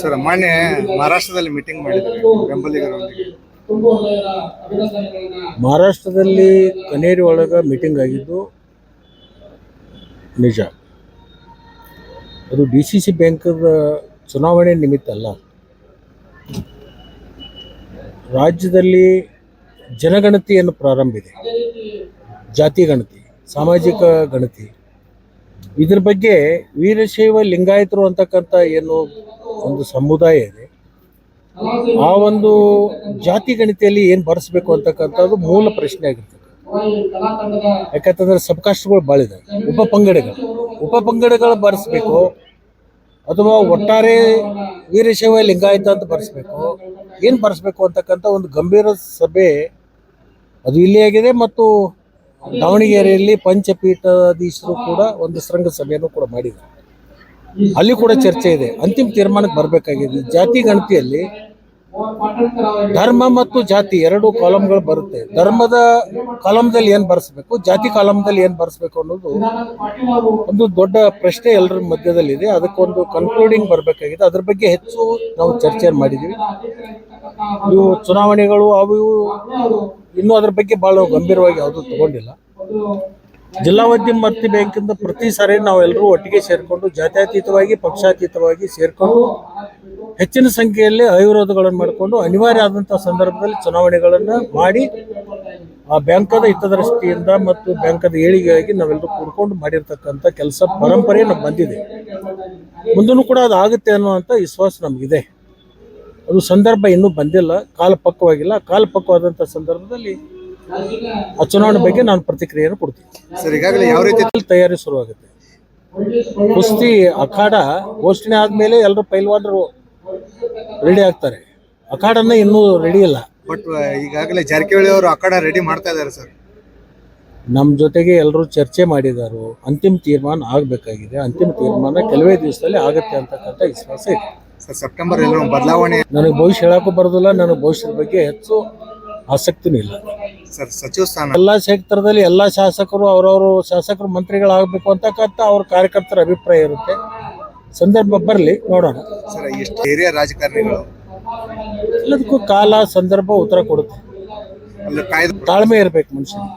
Sir, ಮೊನ್ನೆ ಮಹಾರಾಷ್ಟ್ರದಲ್ಲಿ meeting ಮಾಡಿದ್ದಾರೆ, ಬೆಂಬಲಿಗರೊಂದಿಗೆ. ಮಹಾರಾಷ್ಟ್ರದಲ್ಲಿ ಕನೇರಿ ಒಳಗೆ ಮೀಟಿಂಗ್ ಆಗಿದ್ದು ನಿಜ. ಅದು ಡಿ ಸಿ ಸಿ ಬ್ಯಾಂಕದ ಚುನಾವಣೆ ನಿಮಿತ್ತ ಅಲ್ಲ. ರಾಜ್ಯದಲ್ಲಿ ಜನಗಣತಿಯನ್ನು ಪ್ರಾರಂಭಿದೆ ಜಾತಿ ಗಣತಿ, ಸಾಮಾಜಿಕ ಗಣತಿ. ಇದ್ರ ಬಗ್ಗೆ ವೀರಶೈವ ಲಿಂಗಾಯತರು ಅಂತಕ್ಕಂಥ ಏನು ಒಂದು ಸಮುದಾಯ ಇದೆ, ಆ ಒಂದು ಜಾತಿ ಗಣಿತೆಯಲ್ಲಿ ಏನು ಬರೆಸ್ಬೇಕು ಅಂತಕ್ಕಂಥದ್ದು ಮೂಲ ಪ್ರಶ್ನೆ ಆಗಿರ್ತದೆ. ಯಾಕಂತಂದ್ರೆ ಸಬ್ಕಾಸ್ಟ್ಗಳು ಭಾಳ ಇದೆ ಉಪ ಪಂಗಡಗಳು. ಉಪ ಪಂಗಡಗಳು ಬರೆಸ್ಬೇಕು ಅಥವಾ ಒಟ್ಟಾರೆ ವೀರಶೈವ ಲಿಂಗಾಯತ ಅಂತ ಬರೆಸ್ಬೇಕು. ಏನು ಬರೆಸ್ಬೇಕು ಅಂತಕ್ಕಂಥ ಒಂದು ಗಂಭೀರ ಸಭೆ ಅದು ಇಲ್ಲಿ ಆಗಿದೆ ಮತ್ತು ದಾವಣಗೆರೆಯಲ್ಲಿ ಪಂಚಪೀಠಾಧೀಶರು ಕೂಡ ಒಂದು ಶೃಂಗ ಸಭೆಯನ್ನು ಕೂಡ ಮಾಡಿದ್ದಾರೆ. ಅಲ್ಲಿ ಕೂಡ ಚರ್ಚೆ ಇದೆ. ಅಂತಿಮ ತೀರ್ಮಾನಕ್ಕೆ ಬರಬೇಕಾಗಿದೆ. ಜಾತಿ ಗಣತಿಯಲ್ಲಿ ಧರ್ಮ ಮತ್ತು ಜಾತಿ ಎರಡು ಕಾಲಮ್ಗಳು ಬರುತ್ತೆ. ಧರ್ಮದ ಕಾಲಮ್ದಲ್ಲಿ ಏನು ಬರೆಸ್ಬೇಕು, ಜಾತಿ ಕಾಲಮ್ದಲ್ಲಿ ಏನು ಬರೆಸ್ಬೇಕು ಅನ್ನೋದು ಒಂದು ದೊಡ್ಡ ಪ್ರಶ್ನೆ ಎಲ್ಲರ ಮಧ್ಯದಲ್ಲಿದೆ. ಅದಕ್ಕೊಂದು ಕನ್ಕ್ಲೂಡಿಂಗ್ ಬರಬೇಕಾಗಿದೆ. ಅದ್ರ ಬಗ್ಗೆ ಹೆಚ್ಚು ನಾವು ಚರ್ಚೆ ಮಾಡಿದ್ದೀವಿ. ಇವು ಚುನಾವಣೆಗಳು ಅವು ಇನ್ನೂ ಅದ್ರ ಬಗ್ಗೆ ಭಾಳ ಗಂಭೀರವಾಗಿ ಯಾವುದೂ ತಗೊಂಡಿಲ್ಲ. ಜಿಲ್ಲಾ ಮಧ್ಯ ಬ್ಯಾಂಕಿಂದ ಪ್ರತಿ ಸಾರಿ ನಾವೆಲ್ಲರೂ ಒಟ್ಟಿಗೆ ಸೇರಿಕೊಂಡು ಜಾತ್ಯತೀತವಾಗಿ, ಪಕ್ಷಾತೀತವಾಗಿ ಸೇರಿಕೊಂಡು ಹೆಚ್ಚಿನ ಸಂಖ್ಯೆಯಲ್ಲಿ ಅವಿರೋಧಗಳನ್ನು ಮಾಡಿಕೊಂಡು ಅನಿವಾರ್ಯ ಆದಂಥ ಸಂದರ್ಭದಲ್ಲಿ ಚುನಾವಣೆಗಳನ್ನು ಮಾಡಿ ಆ ಬ್ಯಾಂಕದ ಹಿತದೃಷ್ಟಿಯಿಂದ ಮತ್ತು ಬ್ಯಾಂಕದ ಏಳಿಗೆಯಾಗಿ ನಾವೆಲ್ಲರೂ ಕೂಡ್ಕೊಂಡು ಮಾಡಿರ್ತಕ್ಕಂಥ ಕೆಲಸ ಪರಂಪರೆ ನಮ್ಗೆ ಬಂದಿದೆ. ಮುಂದೂ ಕೂಡ ಅದು ಆಗುತ್ತೆ ಅನ್ನುವಂಥ ವಿಶ್ವಾಸ ನಮಗಿದೆ. ಅದು ಸಂದರ್ಭ ಇನ್ನೂ ಬಂದಿಲ್ಲ ಕಾಲ ಪಕ್ವವಾಗಿಲ್ಲ ಕಾಲ ಪಕ್ವವಾದಂಥ ಸಂದರ್ಭದಲ್ಲಿ ಆ ಚುನಾವಣೆ ಬಗ್ಗೆ ನಾನು ಪ್ರತಿಕ್ರಿಯೆಯನ್ನು ಕೊಡ್ತೀನಿ. ಸರ್ ಈಗಾಗಲೇ ಯಾವ ರೀತಿ ತಯಾರಿ ಶುರುವಾಗುತ್ತೆ. ಕುಸ್ತಿ ಅಖಾಡ ಘೋಷಣೆ ಆದಮೇಲೆ ಎಲ್ಲರೂ ಪೈಲ್ವಾನರು ರೆಡಿ ಆಗ್ತಾರೆ. ಅಖಾಡನ ಇನ್ನೂ ರೆಡಿ ಇಲ್ಲ. ಬಟ್ ಈಗಾಗಲೇ ಜಾರಕಿಹೊಳಿ ಅವರು ಅಖಾಡ ರೆಡಿ ಮಾಡ್ತಾ ಇದ್ದಾರೆ ಸರ್. ನಮ್ಮ ಜೊತೆಗೆ ಎಲ್ಲರೂ ಚರ್ಚೆ ಮಾಡಿದಾರು. ಅಂತಿಮ ತೀರ್ಮಾನ ಆಗಬೇಕಾಗಿದೆ. ಅಂತಿಮ ತೀರ್ಮಾನ ಕೆಲವೇ ದಿವಸದಲ್ಲಿ ಆಗುತ್ತೆ ಅಂತಕ್ಕಂಥ ವಿಶ್ವಾಸ ಇದೆ. ಸರ್ ಸೆಪ್ಟೆಂಬರ್ ಎಲ್ಲ ಬದಲಾವಣೆ ನನಗೆ ಭವಿಷ್ಯ ಹೇಳಕ್ಕೂ ಬರೋದಿಲ್ಲ ನನಗೆ ಭವಿಷ್ಯದ ಬಗ್ಗೆ ಹೆಚ್ಚು ಆಸಕ್ತಿನೂ ಇಲ್ಲ. ಸರ್ ಸಚಿವ ಸ್ಥಾನ ಎಲ್ಲ ಕ್ಷೇತ್ರದಲ್ಲಿ ಎಲ್ಲ ಶಾಸಕರು ಅವರವರು ಶಾಸಕರು ಮಂತ್ರಿಗಳಾಗಬೇಕು ಅಂತಕ್ಕಂಥ ಅವ್ರ ಕಾರ್ಯಕರ್ತರ ಅಭಿಪ್ರಾಯ ಇರುತ್ತೆ. ಸಂದರ್ಭ ಬರಲಿ ನೋಡೋಣ. ಸರ್ ಎಷ್ಟು ಹಿರಿಯ ರಾಜಕಾರಣಿಗಳು? ಎಲ್ಲದಕ್ಕೂ ಕಾಲ ಸಂದರ್ಭ ಉತ್ತರ ಕೊಡುತ್ತೆ. ಅಲ್ಲಿ ಕಾಯ್ದು ತಾಳ್ಮೆ ಇರಬೇಕು ಮನುಷ್ಯನಿಗೆ.